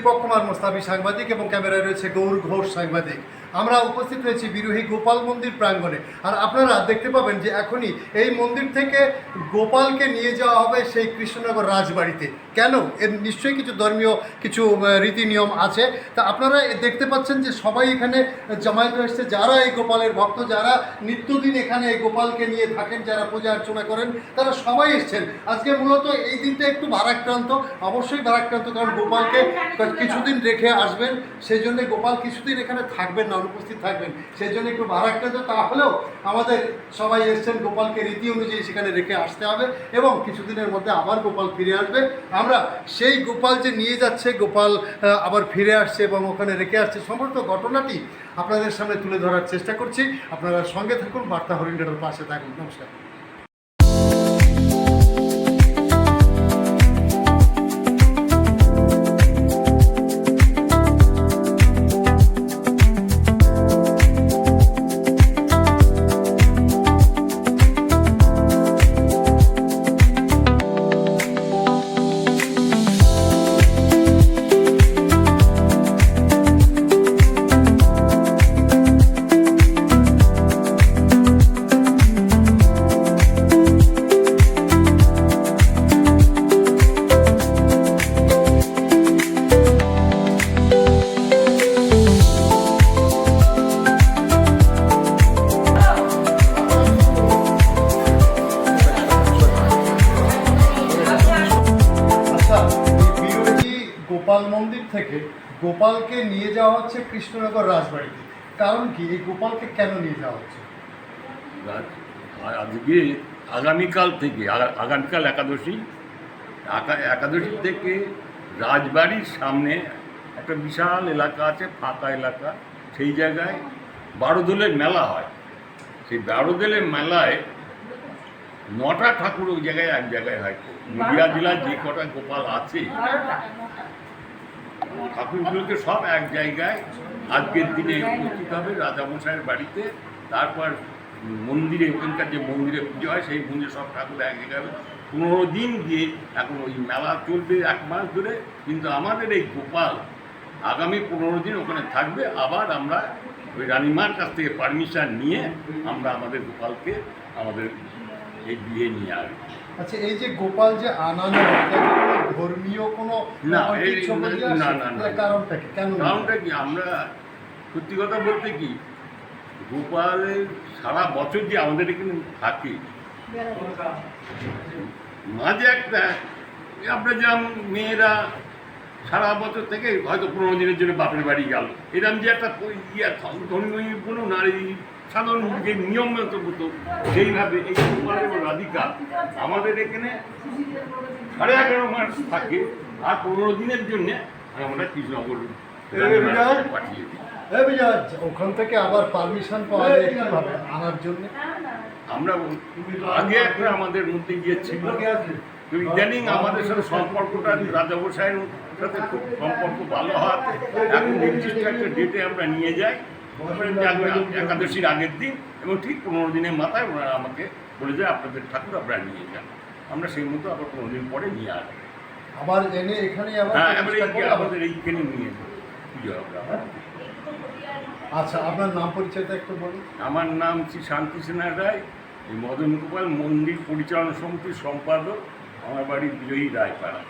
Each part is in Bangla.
দীপক কুমার মোস্তাবি সাংবাদিক এবং ক্যামেরায় রয়েছে গৌর ঘোষ সাংবাদিক। আমরা উপস্থিত হয়েছি বিরোহী গোপাল মন্দির প্রাঙ্গণে। আর আপনারা দেখতে পাবেন যে এখনই এই মন্দির থেকে গোপালকে নিয়ে যাওয়া হবে সেই কৃষ্ণনগর রাজবাড়িতে। কেন? এর নিশ্চয়ই কিছু ধর্মীয় কিছু রীতি নিয়ম আছে। তা আপনারা দেখতে পাচ্ছেন যে সবাই এখানে জমায়েত হয়েছে যারা এই গোপালের ভক্ত যারা নিত্যদিন এখানে এই গোপালকে নিয়ে থাকেন যারা পূজা অর্চনা করেন তারা সবাই এসছেন। আজকে মূলত এই দিনটা একটু ভারাক্রান্ত। অবশ্যই ভারাক্রান্ত কারণ গোপালকে কিছুদিন রেখে আসবেন সেই জন্য গোপাল কিছুদিন এখানে থাকবেন না। অনুপস্থিত থাকবেন। সেই জন্য একটু ভারাক্রান্ত তাহলেও আমাদের সবাই এসছেন গোপালকে রীতি অনুযায়ী সেখানে রেখে আসতে হবে এবং কিছুদিনের মধ্যে আবার গোপাল ফিরে আসবে। আমরা সেই গোপাল যে নিয়ে যাচ্ছে, গোপাল আবার ফিরে আসছে এবং ওখানে রেখে আসছে, সমস্ত ঘটনাটি আপনাদের সামনে তুলে ধরার চেষ্টা করছি। আপনারা সঙ্গে থাকুন, বার্তা হরিণের পাশে থাকুন। নমস্কার। গোপালকে নিয়ে যাওয়া হচ্ছে কৃষ্ণনগর রাজবাড়িতে। কারণ কি? এই গোপালকে কেন নিয়ে যাওয়া হচ্ছে? আর আজকে আগামীকাল থেকে আগা- আগামীকাল একাদশী একা- একাদশী থেকে রাজবাড়ির সামনে একটা বিশাল এলাকা আছে ফাঁকা এলাকা। সেই জায়গায় বারোদলের মেলা হয়। সেই বারোদলের মেলায় নটা ঠাকুর ওই জায়গায় এক জায়গায় হয়। নদিয়া জেলার যে কটা গোপাল আছে ঠাকুরগুলোকে সব এক জায়গায় আজকের দিনে উপস্থিত হবে রাজামশাইয়ের বাড়িতে। তারপর মন্দিরে, ওখানকার যে মন্দিরে পুজো হয়, সেই মন্দিরে সব ঠাকুর এক জায়গায় হবে। পনেরো দিন দিয়ে এখন ওই মেলা চলবে এক মাস ধরে। কিন্তু আমাদের এই গোপাল আগামী পনেরো দিন ওখানে থাকবে। আবার আমরা ওই রানিমার কাছ থেকে পারমিশন নিয়ে আমরা আমাদের গোপালকে আমাদের এই বিয়ে নিয়ে আসব। আচ্ছা এই যে গোপাল যে আনানো এটা কি কোনো ধর্মীয় কোনো না, না। কারণটা কি? কেন কারণটা কি? আমরা সত্যি কথা বলতে কি গোপালের সারা বছর যে আমাদের এখানে থাকে মাঝে একটা আমরা যেমন মেয়েরা সারা বছর থেকে হয়তো পনেরো দিনের জন্য বাপের বাড়ি গেল। এরকম যে একটা ইয়ে ধর্মীয় কোনো নারী সাধারণ যে নিয়ম মতো সেইভাবে এই রাধিকা আমাদের এখানে সাড়ে এগারো মাস থাকে আর পনেরো দিনের জন্যে আমরা কৃষ্ণনগর পাঠিয়ে দিই। ওখান থেকে আবার পারমিশন পাওয়া যায় কীভাবে আনার জন্য? আমরা আগে একটা আমাদের মধ্যে গিয়ে ছিল। তো ইদানিং আমাদের সাথে সম্পর্কটা রাজাবসায়ের সাথে খুব সম্পর্ক ভালো হওয়াতে এখন নির্দিষ্ট একটা ডেটে আমরা নিয়ে যাই। একাদশীর আগের দিন এবং ঠিক পনেরো দিনের মাথায় ওনারা আমাকে বলে যায় আপনাদের ঠাকুর আপনারা নিয়ে যান আমরা সেই মতো আবার পনেরো দিন পরে নিয়ে আসব। আবার এনে এখানে আবার হ্যাঁ এবারে আমাদের এইখানে নিয়ে পুজো হবে আবার। আচ্ছা আপনার নাম পরিচয়টা একটু বলুন। আমার নাম শ্রী শান্তি সেনা রায় এই মদন গোপাল মন্দির পরিচালনা সমিতির সম্পাদক আমার বাড়ি বিজয়ী রায়পাড়া।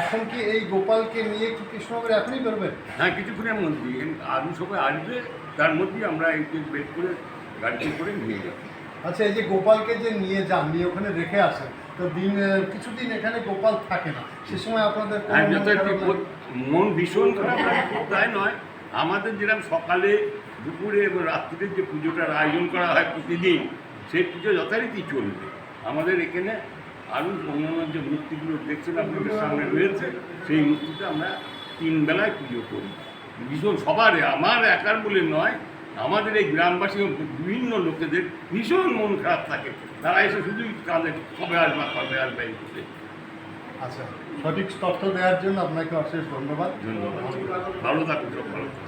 এখন কি এই গোপালকে নিয়ে কি কৃষ্ণনগরে এখনই বেরোবেন? হ্যাঁ কিছুক্ষণের মধ্যে আলু সবাই আসবে তার মধ্যেই আমরা এই বের করে গাড়িতে করে নিয়ে যাব। আচ্ছা এই যে গোপালকে যে নিয়ে যান নিয়ে ওখানে রেখে আসেন তো দিন কিছুদিন এখানে গোপাল থাকে না। সে সময় আপনাদের মন ভীষণ খারাপ তাই নয়। আমাদের যেরকম সকালে দুপুরে এবং রাত্রিতে যে পুজোটার আয়োজন করা হয় প্রতিদিন সেই পুজো যথারীতি চলবে। আমাদের এখানে আরও অন্যান্য যে মূর্তিগুলো দেখছেন আপনাদের সামনে রয়েছে। সেই মূর্তিতে আমরা তিন বেলায় পুজো করি। ভীষণ সবার আমার একার বলে নয় আমাদের এই গ্রামবাসী বিভিন্ন লোকেদের ভীষণ মন খারাপ থাকে। তারা এসে শুধুই কাঁদে কবে আসবা কবে আসবে এই বলে। আচ্ছা সঠিক তথ্য দেওয়ার জন্য আপনাকে অশেষ ধন্যবাদ। ধন্যবাদ। ভালো থাকুন সব ভালো থাকুন।